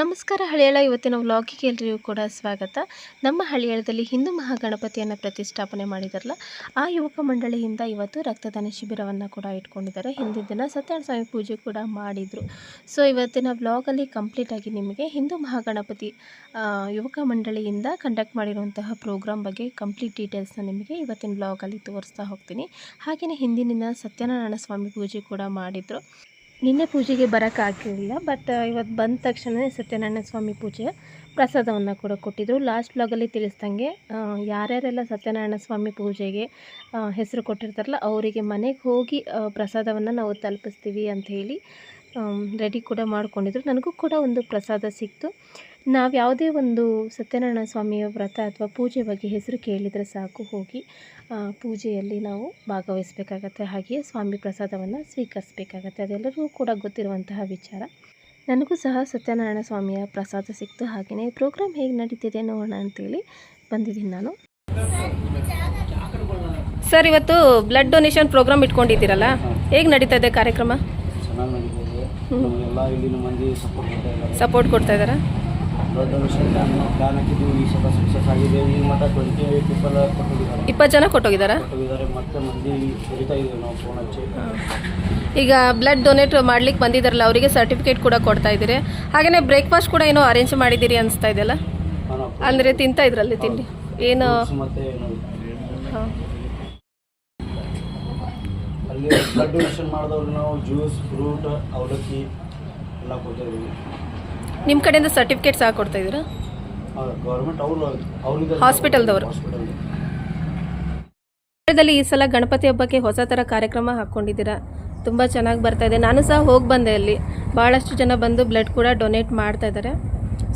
ನಮಸ್ಕಾರ ಹಳಿಯಾಳ, ಇವತ್ತಿನ ವ್ಲಾಗಿಗೆ ಎಲ್ಲರಿಗೂ ಕೂಡ ಸ್ವಾಗತ. ನಮ್ಮ ಹಳಿಯಾಳದಲ್ಲಿ ಹಿಂದೂ ಮಹಾಗಣಪತಿಯನ್ನು ಪ್ರತಿಷ್ಠಾಪನೆ ಮಾಡಿದಾರಲ್ಲ, ಆ ಯುವಕ ಮಂಡಳಿಯಿಂದ ಇವತ್ತು ರಕ್ತದಾನ ಶಿಬಿರವನ್ನು ಕೂಡ ಇಟ್ಕೊಂಡಿದ್ದಾರೆ. ಹಿಂದಿನ ದಿನ ಸತ್ಯನಾರಾಯಣ ಸ್ವಾಮಿ ಪೂಜೆ ಕೂಡ ಮಾಡಿದರು. ಸೊ ಇವತ್ತಿನ ವ್ಲಾಗಲ್ಲಿ ಕಂಪ್ಲೀಟಾಗಿ ನಿಮಗೆ ಹಿಂದೂ ಮಹಾಗಣಪತಿ ಯುವಕ ಮಂಡಳಿಯಿಂದ ಕಂಡಕ್ಟ್ ಮಾಡಿರುವಂತಹ ಪ್ರೋಗ್ರಾಮ್ ಬಗ್ಗೆ ಕಂಪ್ಲೀಟ್ ಡೀಟೇಲ್ಸ್ನ ನಿಮಗೆ ಇವತ್ತಿನ ವ್ಲಾಗಲ್ಲಿ ತೋರಿಸ್ತಾ ಹೋಗ್ತೀನಿ. ಹಾಗೆಯೇ ಹಿಂದಿನ ದಿನ ಸತ್ಯನಾರಾಯಣ ಸ್ವಾಮಿ ಪೂಜೆ ಕೂಡ ಮಾಡಿದರು. ನಿನ್ನೆ ಪೂಜೆಗೆ ಬರೋಕ್ಕಾಗಲಿಲ್ಲ ಬಟ್ ಇವತ್ತು ಬಂದ ತಕ್ಷಣವೇ ಸತ್ಯನಾರಾಯಣ ಸ್ವಾಮಿ ಪೂಜೆ ಪ್ರಸಾದವನ್ನು ಕೂಡ ಕೊಟ್ಟಿದ್ದರು ಲಾಸ್ಟ್ ಬ್ಲಾಗಲ್ಲಿ ತಿಳಿಸ್ದಂಗೆ ಯಾರ್ಯಾರೆಲ್ಲ ಸತ್ಯನಾರಾಯಣ ಸ್ವಾಮಿ ಪೂಜೆಗೆ ಹೆಸರು ಕೊಟ್ಟಿರ್ತಾರಲ್ಲ, ಅವರಿಗೆ ಮನೆಗೆ ಹೋಗಿ ಪ್ರಸಾದವನ್ನು ನಾವು ತಲುಪಿಸ್ತೀವಿ ಅಂತ ಹೇಳಿ ರೆಡಿ ಕೂಡ ಮಾಡಿಕೊಂಡಿದ್ರು. ನನಗೂ ಕೂಡ ಒಂದು ಪ್ರಸಾದ ಸಿಕ್ತು. ನಾವು ಯಾವುದೇ ಒಂದು ಸತ್ಯನಾರಾಯಣ ಸ್ವಾಮಿಯ ವ್ರತ ಅಥವಾ ಪೂಜೆ ಬಗ್ಗೆ ಹೆಸರು ಕೇಳಿದರೆ ಸಾಕು, ಹೋಗಿ ಪೂಜೆಯಲ್ಲಿ ನಾವು ಭಾಗವಹಿಸಬೇಕಾಗತ್ತೆ. ಹಾಗೆಯೇ ಸ್ವಾಮಿ ಪ್ರಸಾದವನ್ನು ಸ್ವೀಕರಿಸಬೇಕಾಗತ್ತೆ. ಅದೆಲ್ಲರಿಗೂ ಕೂಡ ಗೊತ್ತಿರುವಂತಹ ವಿಚಾರ. ನನಗೂ ಸಹ ಸತ್ಯನಾರಾಯಣ ಸ್ವಾಮಿಯ ಪ್ರಸಾದ ಸಿಕ್ತು. ಹಾಗೆಯೇ ಪ್ರೋಗ್ರಾಮ್ ಹೇಗೆ ನಡೀತಿದೆ ನೋಡೋಣ ಅಂತೇಳಿ ಬಂದಿದ್ದೀನಿ ನಾನು. ಸರ್, ಇವತ್ತು ಬ್ಲಡ್ ಡೊನೇಷನ್ ಪ್ರೋಗ್ರಾಮ್ ಇಟ್ಕೊಂಡಿದ್ದೀರಲ್ಲ? ಹೇಗೆ ನಡೀತಾ ಇದೆ ಕಾರ್ಯಕ್ರಮ? ಇಲ್ಲಿನ ಮಂದಿ ಸಪೋರ್ಟ್ ಕೊಡ್ತಾ ಇದ್ದಾರೆ. ಸಪೋರ್ಟ್ ಕೊಡ್ತಾ ಇದ್ದಾರಾ? ದೊಡ್ಡ ವಿಷಯ ಪ್ಲಾನ್ ಪ್ಲಾನ್ ಹಾಕಿದ್ದೀವಿ ಈ ಸಲ ಸಕ್ಸಸ್ ಆಗಿದೆ. ಈಗ ಮತ್ತೆ ಟ್ವೆಂಟಿ ಏಟ್ ಪೀಪಲ್ ಕೊಟ್ಟಿದ್ದಾರೆ. ಇಪ್ಪತ್ತು ಜನ ಕೊಟ್ಟೋಗಿದ್ದಾರಾ ಕೊಟ್ಟಿದ್ದಾರೆ. ಮತ್ತೆ ಮಂದಿ ಕರಿತಾ ಇದ್ದೀವಿ ನಾವು ಫೋನ್ ಹಚ್ಚಿ. ಈಗ ಬ್ಲಡ್ ಡೊನೇಟ್ ಮಾಡ್ಲಿಕ್ಕೆ ಬಂದಿದ್ದಾರಲ್ಲ ಅವರಿಗೆ ಸರ್ಟಿಫಿಕೇಟ್ ಕೂಡ ಕೊಡ್ತಾ ಇದ್ದೀರಿ. ಹಾಗೆಯೇ ಬ್ರೇಕ್ಫಾಸ್ಟ್ ಕೂಡ ಏನೋ ಅರೇಂಜ್ ಮಾಡಿದ್ದೀರಿ ಅನಿಸ್ತಾ ಇದೆಯಲ್ಲ? ಅಂದರೆ ತಿಂತಾ ಇದ್ರಲ್ಲಿ ತಿಂಡಿ. ಏನು? ಹಾಂ. ಬ್ಲಡ್ ಡೊನೇಷನ್ ಮಾಡಿದವ್ರಿಗೆ ನಾವು ಜ್ಯೂಸ್ ಫ್ರೂಟ್ ಅವಲಕ್ಕಿ ಎಲ್ಲ ಕೊಟ್ಟಿದ್ದೀವಿ ನಿಮ್ಮ ಕಡೆಯಿಂದ ಸರ್ಟಿಫಿಕೇಟ್ ಸಹ ಕೊಡ್ತಾ ಇದ್ದೀರಾ? ಗೌರ್ಮೆಂಟ್ ಅವರು ಅವ್ರಿಗೆ Hospitalದವ್ರು. ಹಾಸ್ಪಿಟಲ್ ದಲ್ಲಿ ಈ ಸಲ ಗಣಪತಿ ಹಬ್ಬಕ್ಕೆ ಹೊಸ ಥರ ಕಾರ್ಯಕ್ರಮ ಹಾಕ್ಕೊಂಡಿದ್ದೀರಾ? ತುಂಬ ಚೆನ್ನಾಗಿ ಬರ್ತಾ ಇದೆ. ನಾನು ಸಹ ಹೋಗಿ ಬಂದೆ ಅಲ್ಲಿ. ಭಾಳಷ್ಟು ಜನ ಬಂದು ಬ್ಲಡ್ ಕೂಡ ಡೊನೇಟ್ ಮಾಡ್ತಾ ಇದ್ದಾರೆ.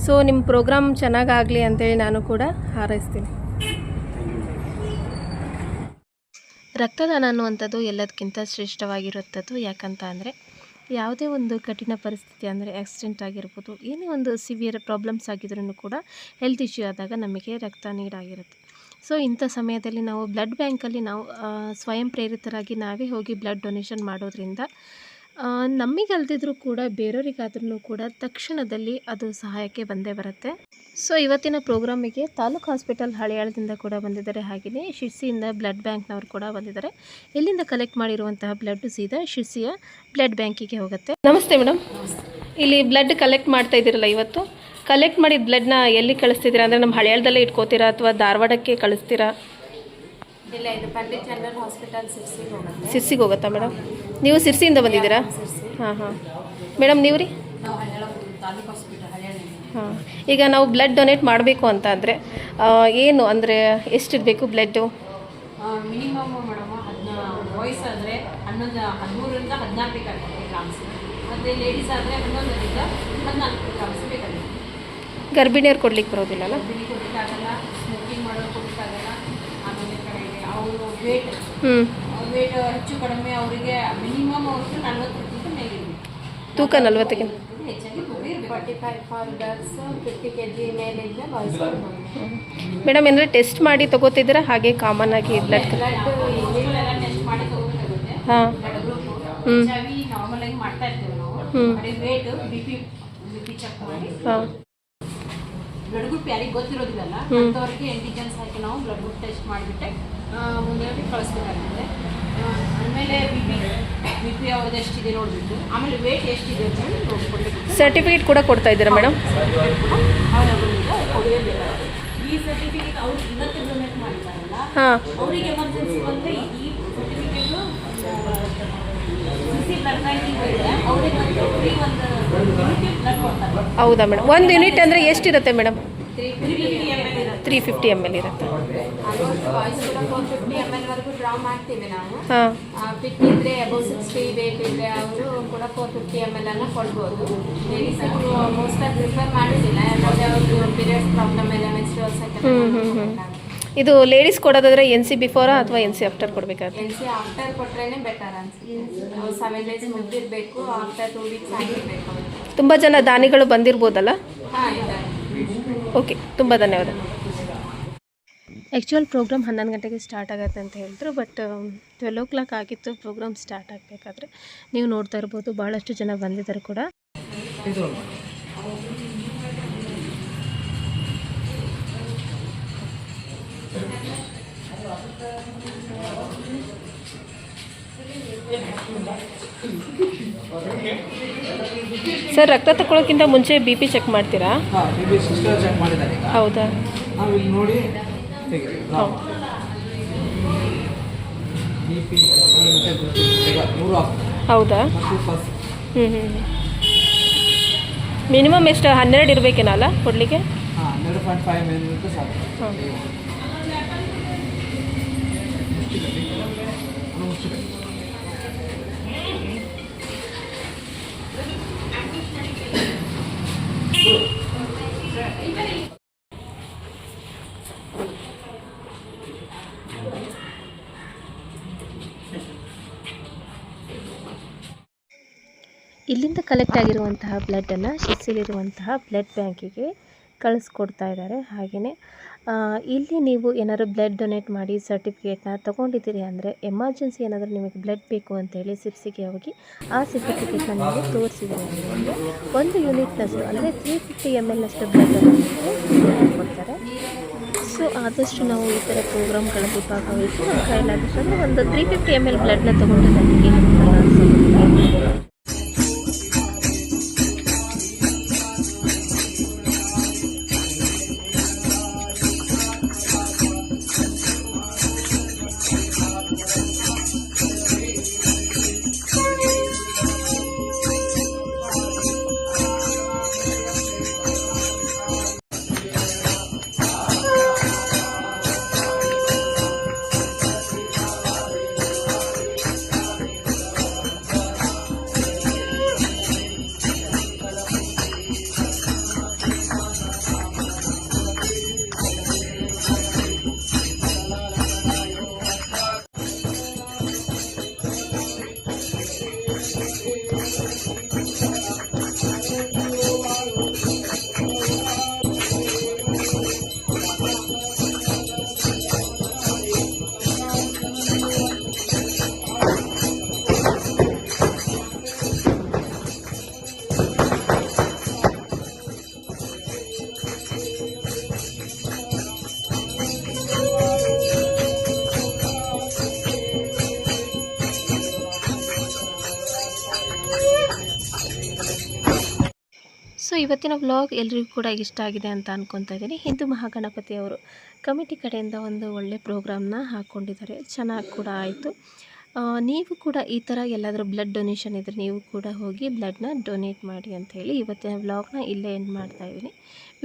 ಸೊ ನಿಮ್ಮ ಪ್ರೋಗ್ರಾಮ್ ಚೆನ್ನಾಗಾಗಲಿ ಅಂತೇಳಿ ನಾನು ಕೂಡ ಹಾರೈಸ್ತೀನಿ. ರಕ್ತದಾನ ಅನ್ನುವಂಥದ್ದು ಎಲ್ಲದಕ್ಕಿಂತ ಶ್ರೇಷ್ಠವಾಗಿರುವಂಥದ್ದು ಯಾಕಂತ ಅಂದರೆ ಯಾವುದೇ ಒಂದು ಕಠಿಣ ಪರಿಸ್ಥಿತಿ ಅಂದರೆ ಆಕ್ಸಿಡೆಂಟ್ ಆಗಿರ್ಬೋದು, ಏನೇ ಒಂದು ಸಿವಿಯರ್ ಪ್ರಾಬ್ಲಮ್ಸ್ ಆಗಿದ್ರೂ ಕೂಡ ಹೆಲ್ತ್ ಇಶ್ಯೂ ಆದಾಗ ನಮಗೆ ರಕ್ತ ನೀಡಾಗಿರುತ್ತೆ. ಸೊ ಇಂಥ ಸಮಯದಲ್ಲಿ ನಾವು ಬ್ಲಡ್ ಬ್ಯಾಂಕಲ್ಲಿ ನಾವು ಸ್ವಯಂ ಪ್ರೇರಿತರಾಗಿ ನಾವೇ ಹೋಗಿ ಬ್ಲಡ್ ಡೊನೇಷನ್ ಮಾಡೋದ್ರಿಂದ ನಮಗಲ್ದಿದ್ರೂ ಕೂಡ ಬೇರೆಯವರಿಗಾದ್ರೂ ಕೂಡ ತಕ್ಷಣದಲ್ಲಿ ಅದು ಸಹಾಯಕ್ಕೆ ಬಂದೇ ಬರುತ್ತೆ. ಸೊ ಇವತ್ತಿನ ಪ್ರೋಗ್ರಾಮಿಗೆ ತಾಲೂಕು ಹಾಸ್ಪಿಟಲ್ ಹಳೆಯಾಳದಿಂದ ಕೂಡ ಬಂದಿದ್ದಾರೆ ಹಾಗೆಯೇ ಶಿರ್ಸಿಯಿಂದ ಬ್ಲಡ್ ಬ್ಯಾಂಕ್ನವರು ಕೂಡ ಬಂದಿದ್ದಾರೆ. ಇಲ್ಲಿಂದ ಕಲೆಕ್ಟ್ ಮಾಡಿರುವಂತಹ ಬ್ಲಡ್ ಸೀದಾ ಶಿರ್ಸಿಯ ಬ್ಲಡ್ ಬ್ಯಾಂಕಿಗೆ ಹೋಗುತ್ತೆ. ನಮಸ್ತೆ ಮೇಡಮ್. ಇಲ್ಲಿ ಬ್ಲಡ್ ಕಲೆಕ್ಟ್ ಮಾಡ್ತಾ ಇದ್ದೀರಲ್ಲ ಇವತ್ತು? ಕಲೆಕ್ಟ್ ಮಾಡಿದ ಬ್ಲಡ್ನ ಎಲ್ಲಿ ಕಳಿಸ್ತಿದ್ದೀರಾ? ಅಂದರೆ ನಮ್ಮ ಹಳೆಯಾಳದಲ್ಲೇ ಇಟ್ಕೋತೀರಾ ಅಥವಾ ಧಾರವಾಡಕ್ಕೆ ಕಳಿಸ್ತೀರಾ? ಇಲ್ಲ ಇದು ಪಂಡಿತ್ ಜನರಲ್ ಹಾಸ್ಪಿಟಲ್ ಸಿರ್ಸಿಗೆ ಹೋಗುತ್ತೆ. ಸಿರ್ಸಿಗೆ ಹೋಗುತ್ತಾ ಮೇಡಮ್? ನೀವು ಸಿರ್ಸಿಯಿಂದ ಬಂದಿದ್ದೀರಾ? ಹಾಂ ಹಾಂ. ಮೇಡಮ್ ನೀವು ರೀ? ಹಾಂ. ಈಗ ನಾವು ಬ್ಲಡ್ ಡೊನೇಟ್ ಮಾಡಬೇಕು ಅಂತ ಅಂದರೆ ಏನು ಅಂದರೆ ಎಷ್ಟಿರಬೇಕು ಬ್ಲಡ್ಡು? ಮಿನಿಮಮ್ ಮೇಡಮ್ ಹದಿನ ಬಾಯ್ಸ್ ಆದರೆ ಹನ್ನೊಂದು ಹದಿಮೂರರಿಂದ ಹದಿನಾಲ್ಕು ಬೇಕಾಗುತ್ತೆ ಗ್ರಾಮ್ಸ್. ಮತ್ತು ಲೇಡೀಸ್ ಆದರೆ ಹನ್ನೊಂದರಿಂದ ಹದಿನಾಲ್ಕು ಗ್ರಾಮ್ಸ್ ಬೇಕಾಗುತ್ತೆ. ಗರ್ಭಿಣಿಯರು ಕೊಡ್ಲಿಕ್ಕೆ ಬರೋದಿಲ್ಲ ಅಲ್ಲ? ಕೊಡಲಿಕ್ಕಾಗಲ್ಲ ಸ್ಮೋಕಿಂಗ್ ಮಾಡೋರು ಕೊಡಲಿಕ್ಕಾಗಲ್ಲ. ಆಮೇಲೆ ಕಡೆಗೆ ಅವರು ವೇಟ್ ಹ್ಞೂ ವೇಟ್ ಹೆಚ್ಚು ಕಡಿಮೆ ಅವರಿಗೆ ಮಿನಿಮಮ್ ಅವ್ರಿಗೆ ಮೇಲಿರಬೇಕು. ತೂಕ ಹೆಚ್ಚಾಗಿ forty five girls fifty K G ಮೇಲಿದ್ದರೆ madam ಅಂದರೆ ಟೆಸ್ಟ್ ಮಾಡಿ ತಗೋತಿದ್ದೀರಾ? ಹಾಗೆ ಕಾಮನ್ ಆಗಿ ಬ್ಲಡ್ ಟೆಸ್ಟ್ ಮಾಡಿ ತಗೋಬೇಕಾಗುತ್ತೆ. ಹಾಂ. ಹ್ಞೂ ಗ್ರೂಪ್ ಹ್ಮ್. ಎಚ್ ಐ ನಾರ್ಮಲ್ ಆಗಿ ಮಾಡ್ತಾ ಇರ್ತೀವಿ ನಾವು. Weight B P B P check ಮಾಡಿ. ಹಾಂ. ಬ್ಲಡ್ ಗ್ರೂಪ್ ಯಾರಿಗೆ ಗೊತ್ತಿರೋದಿಲ್ಲ. ಅಂಥವ್ರಿಗೆ ಎಂಟಿಜೆನ್ಸ್ ಹಾಕಿ ನಾವು ಬ್ಲಡ್ ಗ್ರೂಪ್ ಟೆಸ್ಟ್ ಮಾಡಿಬಿಟ್ಟೆ ಮುಂದೆ ಕಳಿಸ್ಬೇಕಾಗುತ್ತೆ. ಆಮೇಲೆ ಬಿ ಪಿ ಬಿ ಪಿ ಅವ್ರದ್ದು ಎಷ್ಟಿದೆ ನೋಡಿಬಿಟ್ಟು ಆಮೇಲೆ ವೇಟ್ ಎಷ್ಟಿದೆ ಅಂತ ಹೇಳಿ ನೋಡ್ಕೊಳ್ಬೇಕು ಸರ್ಟಿಫಿಕೇಟ್ ಕೂಡ ಕೊಡ್ತಾ ಇದ್ದೀರಾ ಮೇಡಮ್ ಈ ಸರ್ಟಿಫಿಕೇಟ್ ಅವ್ರು ಇವತ್ತು ಡೊನೇಟ್ ಮಾಡಿದ್ದಾರಲ್ಲ ಹಾಂ. ಅವರಿಗೆ ಎಮರ್ಜೆನ್ಸಿ ಬಂದರೆ ಈ ಸರ್ಟಿಫಿಕೇಟು ಸಿ ಬ್ಲಡ್ ಬ್ಯಾಂಕಿಂಗ್ ಹೋದರೆ ಅವ್ರಿಗೆ ಒಂದು ಫ್ರೀ ಒಂದು ಯೂನಿಟ್ ಬ್ಲಡ್ ಕೊಡ್ತಾರೆ ಹೌದಾ ಮೇಡಮ್? ಒಂದು ಯೂನಿಟ್ ಅಂದರೆ ಎಷ್ಟಿರುತ್ತೆ madam? Three fifty M L ಇರುತ್ತೆ. ಹಾಂ. ಸಿಕ್ಸ್ಟಿ ವೇಟ್ ಇದ್ದರೆ ಅವರು ಕೂಡ ಫೋರ್ ಫಿಫ್ಟಿ ಎಂ ಎಲ್ ಅನ್ನು ಕೊಡ್ಬೋದು. ಮೋಸ್ಟಾಗಿ ಪ್ರಿಫರ್ ಮಾಡೋದಿಲ್ಲ ಯಾಕಂದರೆ ಅವ್ರದ್ದು ಪೀರಿಯಡ್ಸ್ ಪ್ರಾಬ್ಲಮ್ ಎಲ್ಲ. ಇದು ಲೇಡೀಸ್ ಕೊಡೋದಾದ್ರೆ ಎನ್ ಸಿ ಬಿಫೋರಾ ಅಥವಾ ಎನ್ ಸಿ ಆಫ್ಟರ್ ಕೊಡಬೇಕಾದ್ರೆ ಎನ್ ಸಿ ಆಫ್ಟರ್ ಕೊಟ್ರೇನೆ ಬೆಟರ್ ಅನ್ಸುತ್ತೆ. ಸೆವೆನ್ ಡೇಸ್ ಮುಗಿದಿರಬೇಕು ಆಫ್ಟರ್ ಟೂ ವೀಕ್ಸ್ ಆಗಿರಬೇಕು. ತುಂಬ ಜನ ದಾನಿಗಳು ಬಂದಿರ್ಬೋದಲ್ಲ? ಓಕೆ ತುಂಬ ಧನ್ಯವಾದ. ಆ್ಯಕ್ಚುಯಲ್ ಪ್ರೋಗ್ರಾಮ್ ಹನ್ನೊಂದು ಗಂಟೆಗೆ ಸ್ಟಾರ್ಟ್ ಆಗುತ್ತೆ ಅಂತ ಹೇಳಿದ್ರು ಬಟ್ ಟ್ವೆಲ್ ಓ ಕ್ಲಾಕ್ ಆಗಿತ್ತು ಪ್ರೋಗ್ರಾಮ್ ಸ್ಟಾರ್ಟ್ ಆಗಬೇಕಾದ್ರೆ. ನೀವು ನೋಡ್ತಾ ಇರ್ಬೋದು ಭಾಳಷ್ಟು ಜನ ಬಂದಿದ್ದಾರೆ ಕೂಡ. ಸರ್ ರಕ್ತ ತಗೊಳ್ಳೋಕ್ಕಿಂತ ಮುಂಚೆ ಬಿ ಪಿ ಚೆಕ್ ಮಾಡ್ತೀರಾ? ಹೌದಾ? ನೋಡಿ ಹೌದಾ. ಹ್ಞೂ ಹ್ಞೂ ಮಿನಿಮಮ್ ಎಷ್ಟು? ಹನ್ನೆರಡು ಇರಬೇಕೇನಲ್ಲ ಕೊಡಲಿಕ್ಕೆ? ಹಾಂ. ಇಲ್ಲಿಂದ ಕಲೆಕ್ಟ್ ಆಗಿರುವಂತಹ ಬ್ಲಡ್ಡನ್ನು ಶಿಸ್ಸಿಲಿರುವಂತಹ ಬ್ಲಡ್ ಬ್ಯಾಂಕಿಗೆ ಕಳಿಸ್ಕೊಡ್ತಾ ಇದ್ದಾರೆ. ಹಾಗೆಯೇ ಇಲ್ಲಿ ನೀವು ಏನಾದ್ರು ಬ್ಲಡ್ ಡೊನೇಟ್ ಮಾಡಿ ಸರ್ಟಿಫಿಕೇಟ್ನ ತೊಗೊಂಡಿದ್ದೀರಿ ಅಂದರೆ ಎಮರ್ಜೆನ್ಸಿ ಏನಾದರೂ ನಿಮಗೆ ಬ್ಲಡ್ ಬೇಕು ಅಂತೇಳಿ ಸಿಪ್ಸಿಗೆ ಹೋಗಿ ಆ ಸರ್ಟಿಫಿಕೇಟ್ನ ನಿಮಗೆ ತೋರಿಸಿದ್ರೆ ಒಂದು ಯೂನಿಟ್ನಷ್ಟು ಅಂದರೆ ತ್ರೀ ಫಿಫ್ಟಿ ಎಂ ಎಲ್ನಷ್ಟು ಅಷ್ಟು ನಿಮಗೆ ಕೊಡ್ತಾರೆ. ಸೊ ಆದಷ್ಟು ನಾವು ಈ ಥರ ಪ್ರೋಗ್ರಾಮ್ಗಳಲ್ಲಿ ಭಾಗವಹಿಸಿ ನಮ್ಮ ಕೈಲಾದಷ್ಟು ಒಂದು ತ್ರೀ ಫಿಫ್ಟಿ ಎಂ ಎಲ್ ಬ್ಲಡ್ನ ತೊಗೊಂಡು ಇವತ್ತಿನ ವ್ಲಾಗ್ ಎಲ್ರಿಗೂ ಕೂಡ ಇಷ್ಟ ಆಗಿದೆ ಅಂತ ಅನ್ಕೊತಾ ಇದ್ದೀನಿ. ಹಿಂದೂ ಮಹಾಗಣಪತಿಯವರು ಕಮಿಟಿ ಕಡೆಯಿಂದ ಒಂದು ಒಳ್ಳೆ ಪ್ರೋಗ್ರಾಮ್ನ ಹಾಕ್ಕೊಂಡಿದ್ದಾರೆ ಚೆನ್ನಾಗಿ ಕೂಡ ಆಯಿತು. ನೀವು ಕೂಡ ಈ ಥರ ಎಲ್ಲಾದರೂ ಬ್ಲಡ್ ಡೊನೇಷನ್ ಇದ್ದರೆ ನೀವು ಕೂಡ ಹೋಗಿ ಬ್ಲಡ್ನ ಡೊನೇಟ್ ಮಾಡಿ ಅಂತ ಹೇಳಿ ಇವತ್ತಿನ ವ್ಲಾಗ್ನ ಇಲ್ಲೇ ಎಂಡ್ ಮಾಡ್ತಾ ಇದ್ದೀನಿ.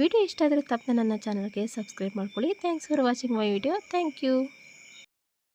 ವಿಡಿಯೋ ಇಷ್ಟ ಆದರೆ ತಪ್ಪದೆ ನನ್ನ ಚಾನಲ್ಗೆ ಸಬ್ಸ್ಕ್ರೈಬ್ ಮಾಡ್ಕೊಳ್ಳಿ. Thanks for watching my video. Thank you.